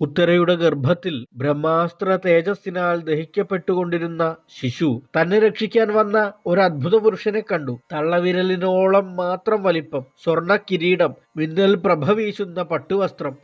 ഉത്തരയുടെ ഗർഭത്തിൽ ബ്രഹ്മാസ്ത്ര തേജസ്സിനാൽ ദഹിക്കപ്പെട്ടുകൊണ്ടിരുന്ന ശിശു തന്നെ രക്ഷിക്കാൻ വന്ന ഒരു അത്ഭുത പുരുഷനെ കണ്ടു. തള്ളവിരലിനോളം മാത്രം വലിപ്പം സ്വർണ കിരീടം മിന്നൽ പ്രഭ വീശുന്ന പട്ടുവസ്ത്രം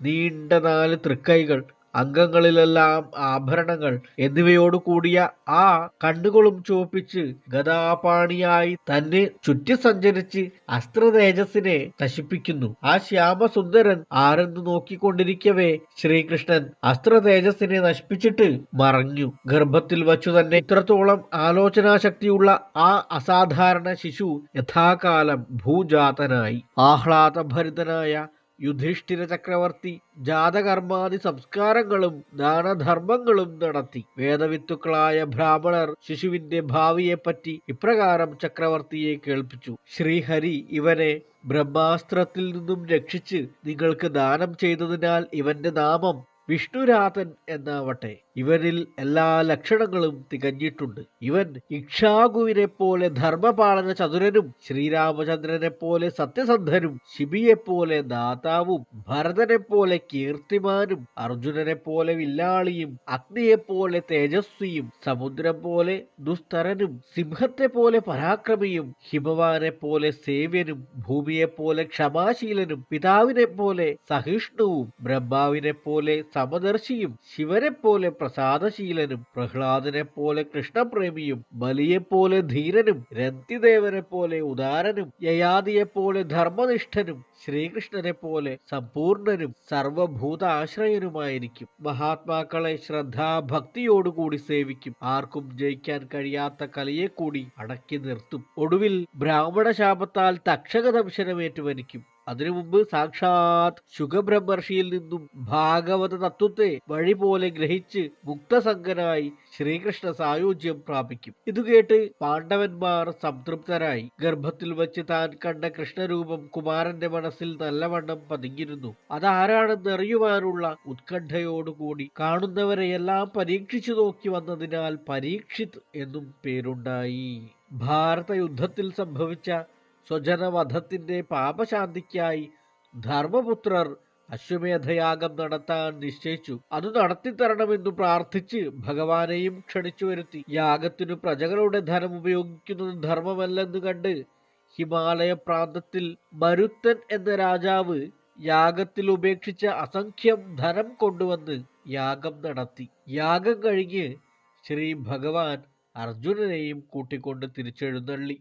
നീണ്ട നാല് തൃക്കൈകൾ അംഗങ്ങളിലെല്ലാം ആഭരണങ്ങൾ എന്നിവയോടു കൂടിയ ആ കണ്ണുകളും ചുവപ്പിച്ച് ഗതാപാണിയായി തന്നെ ചുറ്റി സഞ്ചരിച്ച് അസ്ത്രതേജസിനെ നശിപ്പിക്കുന്നു. ആ ശ്യാമസുന്ദരൻ ആരെന്ന് നോക്കിക്കൊണ്ടിരിക്കവേ ശ്രീകൃഷ്ണൻ അസ്ത്രതേജസിനെ നശിപ്പിച്ചിട്ട് മറഞ്ഞു. ഗർഭത്തിൽ വച്ചു തന്നെ ഇത്രത്തോളം ആലോചനാശക്തിയുള്ള ആ അസാധാരണ ശിശു യഥാകാലം ഭൂജാതനായി. ആഹ്ലാദഭരിതനായ യുധിഷ്ഠിര ചക്രവർത്തി ജാതകർമാദി സംസ്കാരങ്ങളും ദാനധർമ്മങ്ങളും നടത്തി. വേദവിത്തുക്കളായ ബ്രാഹ്മണർ ശിശുവിന്റെ ഭാവിയെപ്പറ്റി ഇപ്രകാരം ചക്രവർത്തിയെ കേൾപ്പിച്ചു. ശ്രീഹരി ഇവനെ ബ്രഹ്മാസ്ത്രത്തിൽ നിന്നും രക്ഷിച്ച് നിങ്ങൾക്ക് ദാനം ചെയ്തതിനാൽ ഇവന്റെ നാമം വിഷ്ണുരാതൻ എന്നാവട്ടെ ഇവരിൽ എല്ലാ ലക്ഷണങ്ങളും തികഞ്ഞിട്ടുണ്ട്. ഇവൻ ഇക്ഷാകുവിനെ പോലെ ധർമ്മപാലന ചതുരനും ശ്രീരാമചന്ദ്രനെ പോലെ സത്യസന്ധനും ശിബിയെ പോലെ ദാതാവും ഭരതനെ പോലെ കീർത്തിമാനും അർജുനനെ പോലെ വില്ലാളിയും അഗ്നിയെ പോലെ തേജസ്വിയും സമുദ്രം പോലെ ദുസ്തരനും സിംഹത്തെ പോലെ പരാക്രമിയും ഹിമവാനെ പോലെ സേവ്യനും ഭൂമിയെ പോലെ ക്ഷമാശീലനും പിതാവിനെ പോലെ സഹിഷ്ണുവും ബ്രഹ്മാവിനെ പോലെ സമദർശിയും ശിവനെപ്പോലെ പോലെ പ്രസാദശീലനും പ്രഹ്ലാദനെ പോലെ കൃഷ്ണപ്രേമിയും ബലിയെപ്പോലെ പോലെ ധീരനും രന്തിദേവനെ പോലെ ഉദാരനും യയാദിയെ പോലെ ധർമ്മനിഷ്ഠനും ശ്രീകൃഷ്ണനെ പോലെ സമ്പൂർണനും സർവഭൂതാശ്രയനുമായിരിക്കും. മഹാത്മാക്കളെ ശ്രദ്ധാഭക്തിയോടുകൂടി സേവിക്കും. ആർക്കും ജയിക്കാൻ കഴിയാത്ത കലയെ കൂടി അടക്കി നിർത്തും. ഒടുവിൽ ബ്രാഹ്മണ ശാപത്താൽ തക്ഷക ദംശനമേറ്റു വരിക്കും അതിനു മുമ്പ് സാക്ഷാത് ശുഖബ്രഹ്മർഷിയിൽ നിന്നും ഭാഗവത തത്വത്തെ വഴി പോലെ ഗ്രഹിച്ച് മുക്തസംഗനായി ശ്രീകൃഷ്ണ സായുജ്യം പ്രാപിക്കും. ഇത് കേട്ട് പാണ്ഡവന്മാർ സംതൃപ്തരായി. ഗർഭത്തിൽ വച്ച് താൻ കണ്ട കൃഷ്ണരൂപം കുമാരന്റെ മനസ്സിൽ നല്ലവണ്ണം പതിഞ്ഞിരുന്നു. അതാരാണെന്ന് അറിയുവാനുള്ള ഉത്കണ്ഠയോടുകൂടി കാണുന്നവരെയെല്ലാം പരീക്ഷിച്ചു നോക്കി വന്നതിനാൽ പരീക്ഷിത് എന്നും പേരുണ്ടായി. ഭാരത യുദ്ധത്തിൽ സംഭവിച്ച സ്വജനവധത്തിന്റെ പാപശാന്തിക്കായി ധർമ്മപുത്രർ അശ്വമേധയാഗം നടത്താൻ നിശ്ചയിച്ചു. അത് നടത്തിത്തരണമെന്ന് പ്രാർത്ഥിച്ച് ഭഗവാനെയും ക്ഷണിച്ചു വരുത്തി യാഗത്തിനു പ്രജകളുടെ ധനം ഉപയോഗിക്കുന്നത് ധർമ്മമല്ലെന്ന് കണ്ട് ഹിമാലയ പ്രാന്തത്തിൽ മരുത്തൻ എന്ന രാജാവ് യാഗത്തിൽ ഉപേക്ഷിച്ച അസംഖ്യം ധനം കൊണ്ടുവന്ന് യാഗം നടത്തി. യാഗം കഴിഞ്ഞ് ശ്രീ ഭഗവാൻ അർജുനനെയും കൂട്ടിക്കൊണ്ട് തിരിച്ചെഴുന്നള്ളി.